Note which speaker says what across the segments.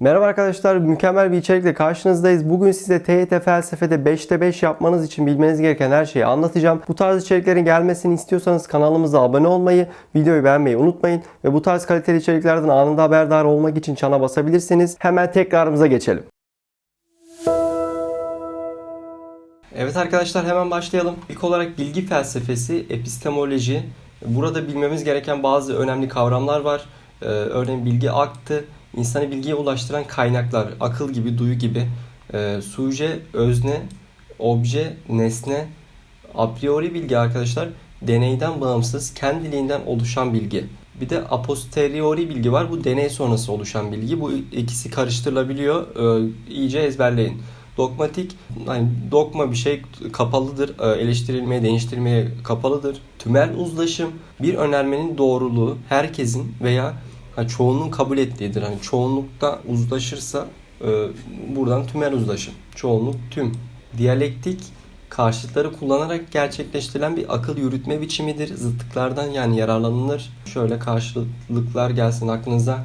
Speaker 1: Merhaba arkadaşlar, mükemmel bir içerikle karşınızdayız. Bugün size TYT felsefede 5'te 5 yapmanız için bilmeniz gereken her şeyi anlatacağım. Bu tarz içeriklerin gelmesini istiyorsanız kanalımıza abone olmayı, videoyu beğenmeyi unutmayın. Ve bu tarz kaliteli içeriklerden anında haberdar olmak için çana basabilirsiniz. Hemen tekrarımıza geçelim. Evet arkadaşlar hemen başlayalım. İlk olarak bilgi felsefesi, epistemoloji. Burada bilmemiz gereken bazı önemli kavramlar var. Ee, örneğin bilgi aktı, insanı bilgiye ulaştıran kaynaklar, akıl gibi, duyu gibi. Ee, suje, özne, obje, nesne, a priori bilgi arkadaşlar deneyden bağımsız, kendiliğinden oluşan bilgi. Bir de a posteriori bilgi var. Bu deney sonrası oluşan bilgi. Bu ikisi karıştırılabiliyor. Ee, iyice ezberleyin. Dogmatik, hani dogma bir şey kapalıdır, e, eleştirilmeye, değiştirmeye kapalıdır. Tümel uzlaşım bir önermenin doğruluğu herkesin veya hani çoğunluğun kabul ettiğidir. Hani çoğunlukta uzlaşırsa e, buradan tümel uzlaşım. Çoğunluk tüm. Diyalektik karşıtları kullanarak gerçekleştirilen bir akıl yürütme biçimidir. Zıtlıklardan yani yararlanılır. Şöyle karşılıklar gelsin aklınıza.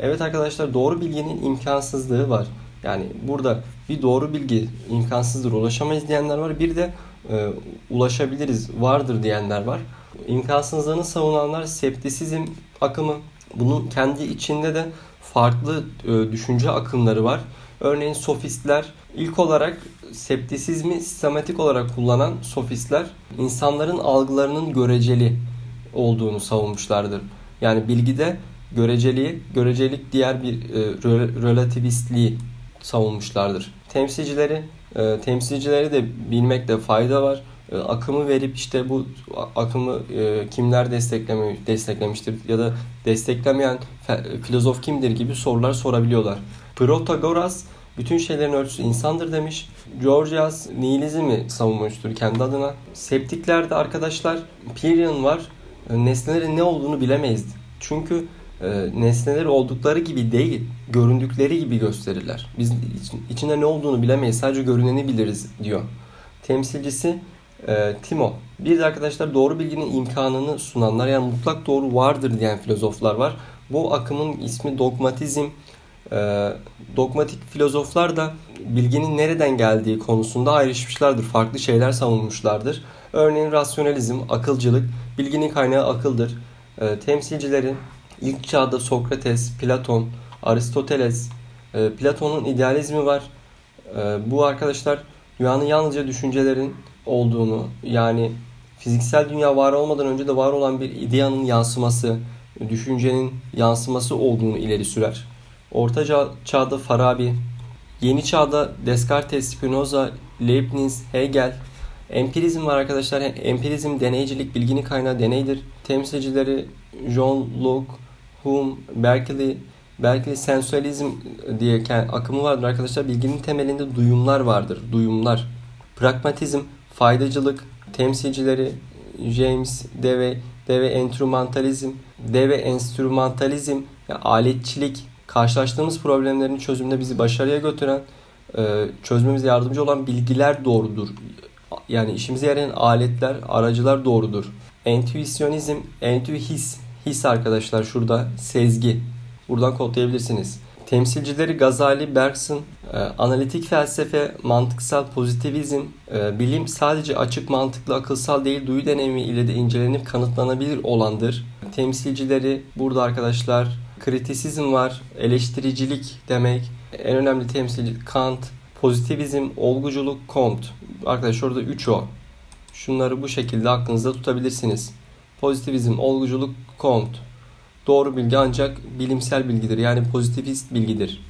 Speaker 1: Evet arkadaşlar doğru bilginin imkansızlığı var. Yani burada bir doğru bilgi imkansızdır, ulaşamayız diyenler var. Bir de e, ulaşabiliriz, vardır diyenler var. İmkansızlığını savunanlar septisizm akımı. Bunun kendi içinde de farklı e, düşünce akımları var. Örneğin sofistler ilk olarak septisizmi sistematik olarak kullanan sofistler insanların algılarının göreceli olduğunu savunmuşlardır. Yani bilgide göreceliği, görecelik diğer bir e, rel- relativistliği savunmuşlardır. Temsilcileri, e, temsilcileri de bilmekte fayda var. E, akımı verip işte bu akımı e, kimler destekleme, desteklemiştir ya da desteklemeyen filozof kimdir gibi sorular sorabiliyorlar. Protagoras bütün şeylerin ölçüsü insandır demiş. Georgias nihilizmi savunmuştur kendi adına. Septiklerde arkadaşlar Pyrrhon var. E, Nesnelerin ne olduğunu bilemeyiz. Çünkü e, nesneleri oldukları gibi değil, göründükleri gibi gösterirler. Biz için- içinde ne olduğunu bilemeyiz, sadece görüneni biliriz diyor. Temsilcisi e, Timo. Bir de arkadaşlar doğru bilginin imkanını sunanlar yani mutlak doğru vardır diyen filozoflar var. Bu akımın ismi dogmatizm. E, dogmatik filozoflar da bilginin nereden geldiği konusunda ayrışmışlardır. Farklı şeyler savunmuşlardır. Örneğin rasyonalizm, akılcılık, bilginin kaynağı akıldır. E, temsilcilerin ilk çağda Sokrates, Platon, Aristoteles, e, Platon'un idealizmi var. E, bu arkadaşlar dünyanın yalnızca düşüncelerin olduğunu yani fiziksel dünya var olmadan önce de var olan bir ideanın yansıması, düşüncenin yansıması olduğunu ileri sürer. Orta çağ- çağda Farabi, yeni çağda Descartes, Spinoza, Leibniz, Hegel, Empirizm var arkadaşlar. Empirizm deneycilik, bilginin kaynağı deneydir. Temsilcileri John Locke, Hume, Berkeley, Berkeley sensualizm diye akımı vardır arkadaşlar. Bilginin temelinde duyumlar vardır. Duyumlar. Pragmatizm, faydacılık, temsilcileri James Dewey, Dewey enstrümantalizm, Dewey enstrümantalizm, yani aletçilik, karşılaştığımız problemlerin çözümünde bizi başarıya götüren, e, çözmemize yardımcı olan bilgiler doğrudur. Yani işimize yarayan aletler, aracılar doğrudur. Entüisyonizm, entü his, his arkadaşlar şurada sezgi. Buradan kodlayabilirsiniz. Temsilcileri Gazali, Bergson, e, analitik felsefe, mantıksal pozitivizm, e, bilim sadece açık mantıklı akılsal değil duyu deneyimi ile de incelenip kanıtlanabilir olandır. Temsilcileri burada arkadaşlar kritisizm var, eleştiricilik demek. En önemli temsilci Kant, pozitivizm, olguculuk, Comte. Arkadaşlar orada 3 o. Şunları bu şekilde aklınızda tutabilirsiniz. Pozitivizm, olguculuk, Comte. Doğru bilgi ancak bilimsel bilgidir. Yani pozitivist bilgidir.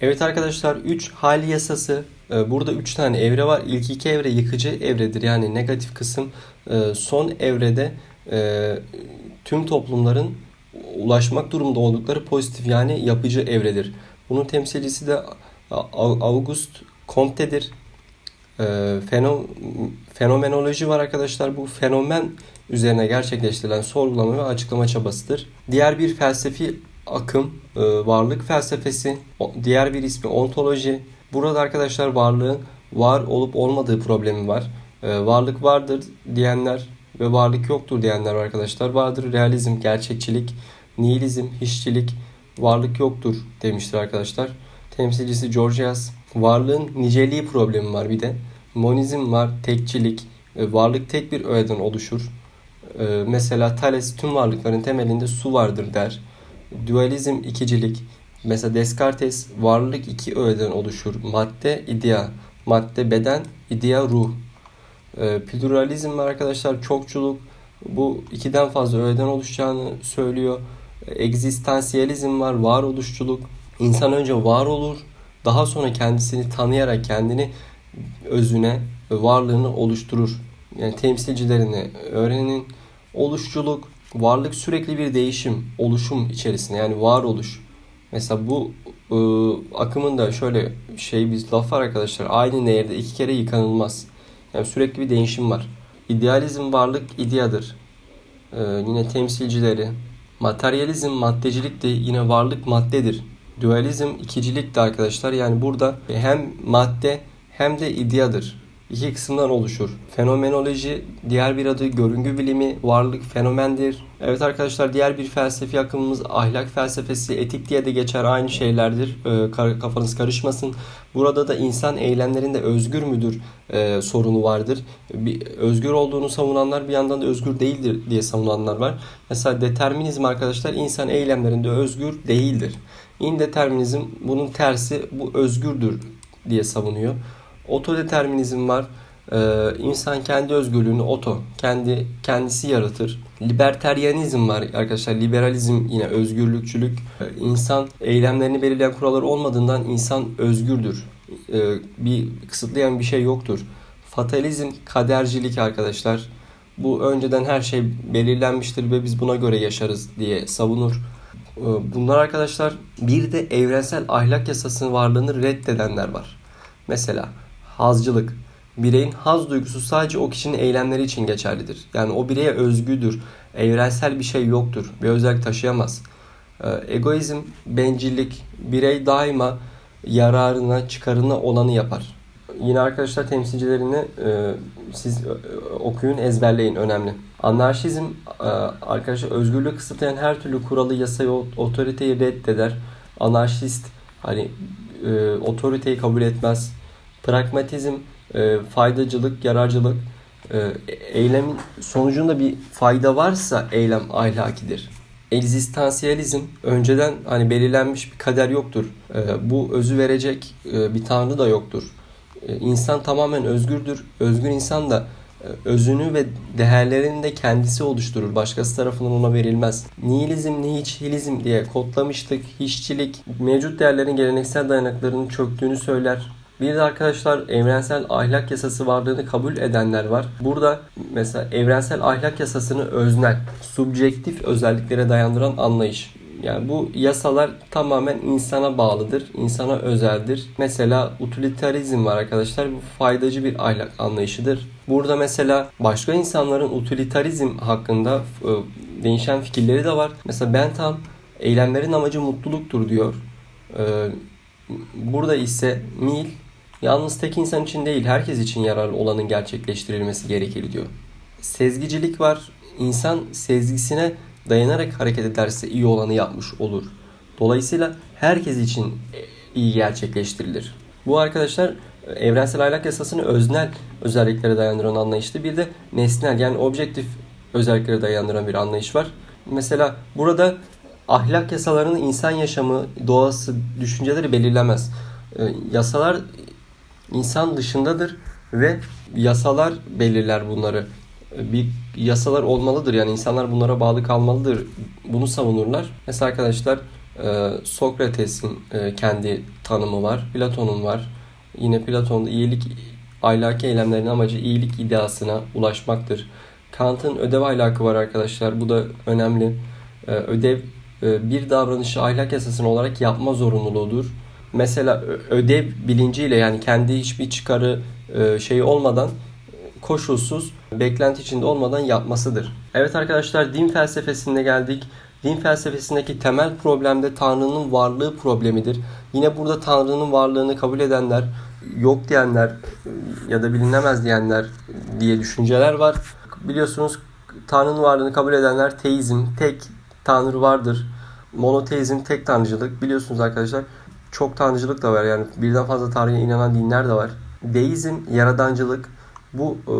Speaker 1: Evet arkadaşlar 3 hali yasası. Ee, Burada 3 tane evre var. İlk iki evre yıkıcı evredir. Yani negatif kısım. Ee, Son evrede e, tüm toplumların ulaşmak durumunda oldukları pozitif yani yapıcı evredir. Bunun temsilcisi de August Comte'dir. Ee, feno- fenomenoloji var arkadaşlar. Bu fenomen üzerine gerçekleştirilen sorgulama ve açıklama çabasıdır. Diğer bir felsefi akım e, varlık felsefesi. Diğer bir ismi ontoloji. Burada arkadaşlar varlığın var olup olmadığı problemi var. E, Varlık vardır diyenler ve varlık yoktur diyenler arkadaşlar. Vardır realizm, gerçekçilik, nihilizm, hiççilik, varlık yoktur demiştir arkadaşlar. Temsilcisi Georgias. Varlığın niceliği problemi var bir de. Monizm var, tekçilik. E, Varlık tek bir öğeden oluşur. E, Mesela Thales tüm varlıkların temelinde su vardır der. Dualizm ikicilik. Mesela Descartes varlık iki öğeden oluşur. Madde, idea. Madde, beden, idea, ruh. E, Pluralizm arkadaşlar çokçuluk. Bu ikiden fazla öğeden oluşacağını söylüyor. Egzistansiyalizm var varoluşçuluk. İnsan önce var olur. Daha sonra kendisini tanıyarak kendini özüne varlığını oluşturur. Yani temsilcilerini öğrenin. Oluşçuluk, varlık sürekli bir değişim, oluşum içerisinde yani varoluş. Mesela bu ıı, akımın da şöyle şey bir laf var arkadaşlar. Aynı nehirde iki kere yıkanılmaz. Yani sürekli bir değişim var. İdealizm varlık ideadır. Ee, yine temsilcileri. Materyalizm maddecilik de yine varlık maddedir. Dualizm ikicilik de arkadaşlar. Yani burada hem madde hem de ideadır. İki kısımdan oluşur. Fenomenoloji diğer bir adı görüngü bilimi, varlık fenomendir. Evet arkadaşlar diğer bir felsefi akımımız ahlak felsefesi, etik diye de geçer aynı şeylerdir. Ee, kafanız karışmasın. Burada da insan eylemlerinde özgür müdür e, sorunu vardır. Bir, özgür olduğunu savunanlar bir yandan da özgür değildir diye savunanlar var. Mesela determinizm arkadaşlar insan eylemlerinde özgür değildir. İndeterminizm bunun tersi bu özgürdür diye savunuyor. Otodeterminizm var. Ee, insan kendi özgürlüğünü oto, kendi kendisi yaratır. Liberteryanizm var arkadaşlar. Liberalizm yine özgürlükçülük. Ee, insan eylemlerini belirleyen kuralları olmadığından insan özgürdür. Ee, bir kısıtlayan bir şey yoktur. Fatalizm kadercilik arkadaşlar. Bu önceden her şey belirlenmiştir ve biz buna göre yaşarız diye savunur. Ee, Bunlar arkadaşlar bir de evrensel ahlak yasasının varlığını reddedenler var. Mesela hazcılık. Bireyin haz duygusu sadece o kişinin eylemleri için geçerlidir. Yani o bireye özgüdür. Evrensel bir şey yoktur. Bir özellik taşıyamaz. Ee, Egoizm, bencillik. Birey daima yararına, çıkarına olanı yapar. Yine arkadaşlar temsilcilerini e, siz e, okuyun, ezberleyin. Önemli. Anarşizm e, arkadaşlar özgürlüğü kısıtlayan her türlü kuralı, yasayı, otoriteyi reddeder. Anarşist hani e, otoriteyi kabul etmez. Pragmatizm, e, faydacılık, yararcılık. E, eylemin sonucunda bir fayda varsa eylem ahlakidir. Egzistansiyalizm önceden hani belirlenmiş bir kader yoktur. E, bu özü verecek e, bir tanrı da yoktur. E, insan tamamen özgürdür. Özgür insan da e, özünü ve değerlerini de kendisi oluşturur. Başkası tarafından ona verilmez. Nihilizm, nihilizm diye kodlamıştık. Hiççilik, mevcut değerlerin geleneksel dayanaklarının çöktüğünü söyler. Bir de arkadaşlar evrensel ahlak yasası varlığını kabul edenler var. Burada mesela evrensel ahlak yasasını öznel, subjektif özelliklere dayandıran anlayış. Yani bu yasalar tamamen insana bağlıdır, insana özeldir. Mesela utilitarizm var arkadaşlar. Bu faydacı bir ahlak anlayışıdır. Burada mesela başka insanların utilitarizm hakkında e, değişen fikirleri de var. Mesela Bentham eylemlerin amacı mutluluktur diyor. E, Burada ise Mill yalnız tek insan için değil herkes için yararlı olanın gerçekleştirilmesi gerekir diyor. Sezgicilik var. İnsan sezgisine dayanarak hareket ederse iyi olanı yapmış olur. Dolayısıyla herkes için iyi gerçekleştirilir. Bu arkadaşlar evrensel ahlak yasasını öznel özelliklere dayandıran anlayıştı. Bir de nesnel yani objektif özelliklere dayandıran bir anlayış var. Mesela burada ahlak yasalarının insan yaşamı, doğası, düşünceleri belirlemez. Ee, yasalar insan dışındadır ve yasalar belirler bunları. Bir yasalar olmalıdır yani insanlar bunlara bağlı kalmalıdır. Bunu savunurlar. Mesela arkadaşlar e, Sokrates'in e, kendi tanımı var. Platon'un var. Yine Platon'da iyilik ahlaki eylemlerin amacı iyilik ideasına ulaşmaktır. Kant'ın ödev ahlakı var arkadaşlar. Bu da önemli. Ee, Ödev e, bir davranışı ahlak yasasını olarak yapma zorunluluğudur. Mesela ödev bilinciyle yani kendi hiçbir çıkarı e, şeyi olmadan koşulsuz, beklenti içinde olmadan yapmasıdır. Evet arkadaşlar din felsefesine geldik. Din felsefesindeki temel problem de Tanrı'nın varlığı problemidir. Yine burada Tanrı'nın varlığını kabul edenler, yok diyenler ya da bilinemez diyenler diye düşünceler var. Biliyorsunuz Tanrı'nın varlığını kabul edenler teizm, tek Tanrı vardır. Monoteizm tek tanrıcılık. Biliyorsunuz arkadaşlar çok tanrıcılık da var. Yani birden fazla tanrıya inanan dinler de var. Deizm yaradancılık. Bu e,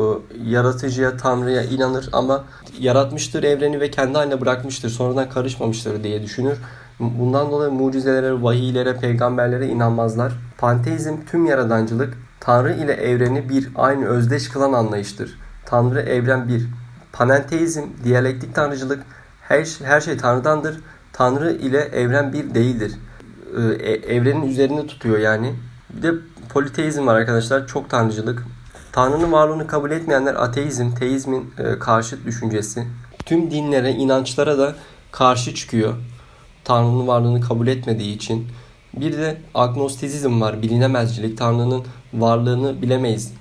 Speaker 1: yaratıcıya, tanrıya inanır ama yaratmıştır evreni ve kendi haline bırakmıştır. Sonradan karışmamıştır diye düşünür. Bundan dolayı mucizelere, vahiylere, peygamberlere inanmazlar. Panteizm tüm yaradancılık, Tanrı ile evreni bir aynı özdeş kılan anlayıştır. Tanrı evren bir. Panenteizm diyalektik tanrıcılık, her, her şey Tanrı'dandır. Tanrı ile evren bir değildir. Ee, e- evrenin üzerinde tutuyor yani. Bir de politeizm var arkadaşlar, çok tanrıcılık. Tanrı'nın varlığını kabul etmeyenler ateizm, teizmin e, karşıt düşüncesi. Tüm dinlere, inançlara da karşı çıkıyor. Tanrı'nın varlığını kabul etmediği için. Bir de agnostizm var, bilinemezcilik. Tanrı'nın varlığını bilemeyiz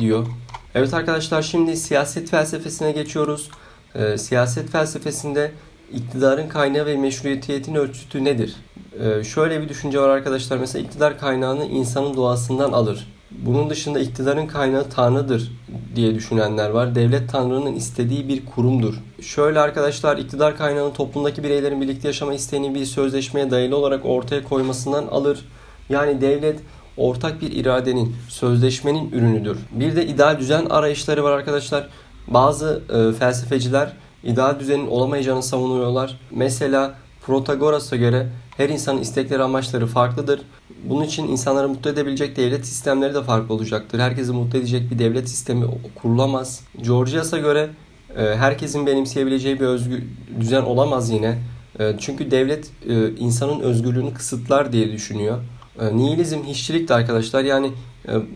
Speaker 1: diyor. Evet arkadaşlar şimdi siyaset felsefesine geçiyoruz. Ee, siyaset felsefesinde iktidarın kaynağı ve meşruiyetin ölçütü nedir? Ee, şöyle bir düşünce var arkadaşlar. Mesela iktidar kaynağını insanın doğasından alır. Bunun dışında iktidarın kaynağı Tanrı'dır diye düşünenler var. Devlet Tanrı'nın istediği bir kurumdur. Şöyle arkadaşlar iktidar kaynağını toplumdaki bireylerin birlikte yaşama isteğini bir sözleşmeye dayalı olarak ortaya koymasından alır. Yani devlet ortak bir iradenin, sözleşmenin ürünüdür. Bir de ideal düzen arayışları var arkadaşlar. Bazı e, felsefeciler ideal düzenin olamayacağını savunuyorlar. Mesela Protagoras'a göre her insanın istekleri amaçları farklıdır. Bunun için insanları mutlu edebilecek devlet sistemleri de farklı olacaktır. Herkesi mutlu edecek bir devlet sistemi kurulamaz. Georgias'a göre e, herkesin benimseyebileceği bir özgür düzen olamaz yine. E, Çünkü devlet e, insanın özgürlüğünü kısıtlar diye düşünüyor. Nihilizm hiççilik de arkadaşlar yani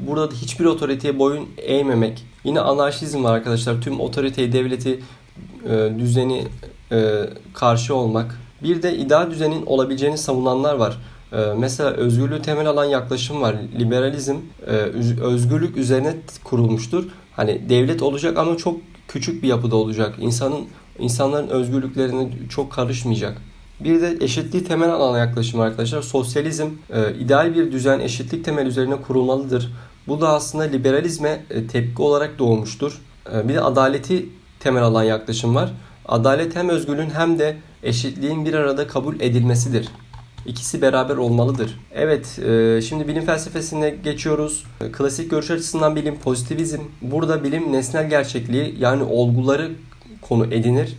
Speaker 1: burada da hiçbir otoriteye boyun eğmemek. Yine anarşizm var arkadaşlar. Tüm otoriteyi, devleti, e, düzeni e, karşı olmak. Bir de ideal düzenin olabileceğini savunanlar var. E, Mesela özgürlüğü temel alan yaklaşım var. Liberalizm e, özgürlük üzerine kurulmuştur. Hani devlet olacak ama çok küçük bir yapıda olacak. İnsanın insanların özgürlüklerine çok karışmayacak. Bir de eşitliği temel alan yaklaşım arkadaşlar. Sosyalizm e, ideal bir düzen eşitlik temel üzerine kurulmalıdır. Bu da aslında liberalizme e, tepki olarak doğmuştur. E, bir de adaleti temel alan yaklaşım var. Adalet hem özgürlüğün hem de eşitliğin bir arada kabul edilmesidir. İkisi beraber olmalıdır. Evet, e, şimdi bilim felsefesine geçiyoruz. Klasik görüş açısından bilim pozitivizm. Burada bilim nesnel gerçekliği yani olguları konu edinir.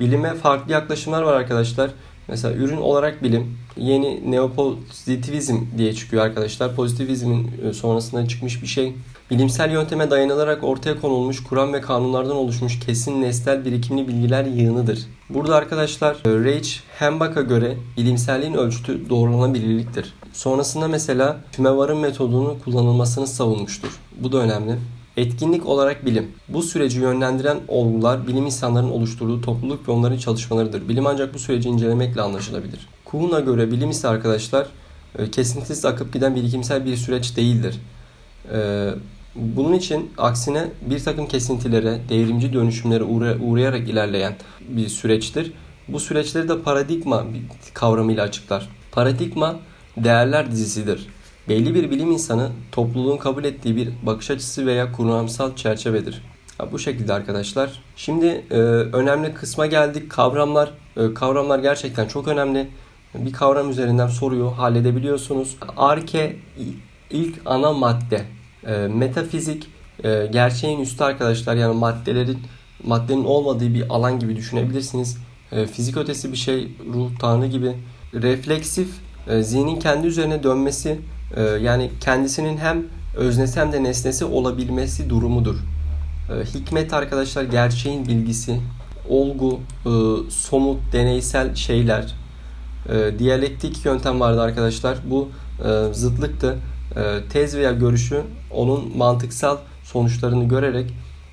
Speaker 1: Bilime farklı yaklaşımlar var arkadaşlar. Mesela ürün olarak bilim yeni neopozitivizm diye çıkıyor arkadaşlar. Pozitivizmin e, sonrasında çıkmış bir şey. Bilimsel yönteme dayanılarak ortaya konulmuş kuram ve kanunlardan oluşmuş kesin nesnel birikimli bilgiler yığınıdır. Burada arkadaşlar e, Reich Hembach'a göre bilimselliğin ölçütü doğrulanabilirliktir. Sonrasında mesela tümevarın metodunun kullanılmasını savunmuştur. Bu da önemli. Etkinlik olarak bilim. Bu süreci yönlendiren olgular bilim insanların oluşturduğu topluluk ve onların çalışmalarıdır. Bilim ancak bu süreci incelemekle anlaşılabilir. Kuhn'a göre bilim ise arkadaşlar e, kesintisiz akıp giden birikimsel bir süreç değildir. E, Bunun için aksine bir takım kesintilere, devrimci dönüşümlere uğra- uğrayarak ilerleyen bir süreçtir. Bu süreçleri de paradigma kavramıyla açıklar. Paradigma değerler dizisidir. Belli bir bilim insanı topluluğun kabul ettiği bir bakış açısı veya kuramsal çerçevedir. Ha, bu şekilde arkadaşlar. Şimdi e, önemli kısma geldik. Kavramlar. E, kavramlar gerçekten çok önemli. Bir kavram üzerinden soruyu halledebiliyorsunuz. Arke ilk ana madde. E, metafizik e, gerçeğin üstü arkadaşlar. Yani maddelerin maddenin olmadığı bir alan gibi düşünebilirsiniz. E, fizik ötesi bir şey, ruh, tanrı gibi. Refleksif zihnin kendi üzerine dönmesi yani kendisinin hem öznesi hem de nesnesi olabilmesi durumudur. Hikmet arkadaşlar gerçeğin bilgisi, olgu, somut, deneysel şeyler. Diyalektik yöntem vardı arkadaşlar. Bu zıtlıktı. E, tez veya görüşü onun mantıksal sonuçlarını görerek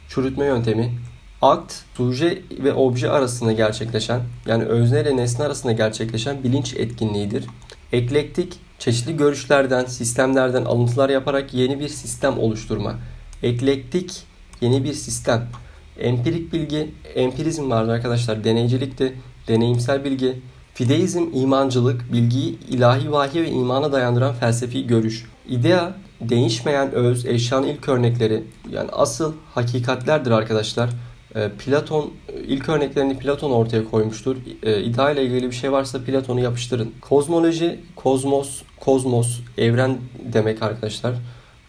Speaker 1: çürütme yöntemi. Akt, suje ve obje arasında gerçekleşen yani özne ile nesne arasında gerçekleşen bilinç etkinliğidir. Eklektik, çeşitli görüşlerden, sistemlerden alıntılar yaparak yeni bir sistem oluşturma. Eklektik, yeni bir sistem. Empirik bilgi, empirizm vardı arkadaşlar. Deneycilikti, deneyimsel bilgi. Fideizm, imancılık, bilgiyi ilahi vahiy ve imana dayandıran felsefi görüş. İdea, değişmeyen öz, eşyanın ilk örnekleri. Yani asıl hakikatlerdir arkadaşlar. E, Platon ilk örneklerini Platon ortaya koymuştur. E, İdeal ile ilgili bir şey varsa Platon'u yapıştırın. Kozmoloji, kozmos, kozmos, evren demek arkadaşlar.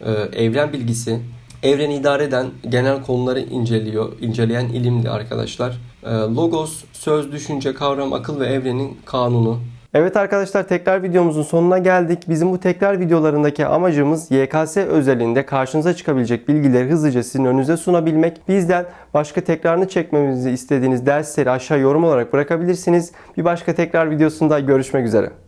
Speaker 1: E, Evren bilgisi, evreni idare eden genel konuları inceliyor, inceleyen ilimdi arkadaşlar. Logos, söz, düşünce, kavram, akıl ve evrenin kanunu. Evet arkadaşlar tekrar videomuzun sonuna geldik. Bizim bu tekrar videolarındaki amacımız YKS özelinde karşınıza çıkabilecek bilgileri hızlıca sizin önünüze sunabilmek. Bizden başka tekrarını çekmemizi istediğiniz dersleri aşağı yorum olarak bırakabilirsiniz. Bir başka tekrar videosunda görüşmek üzere.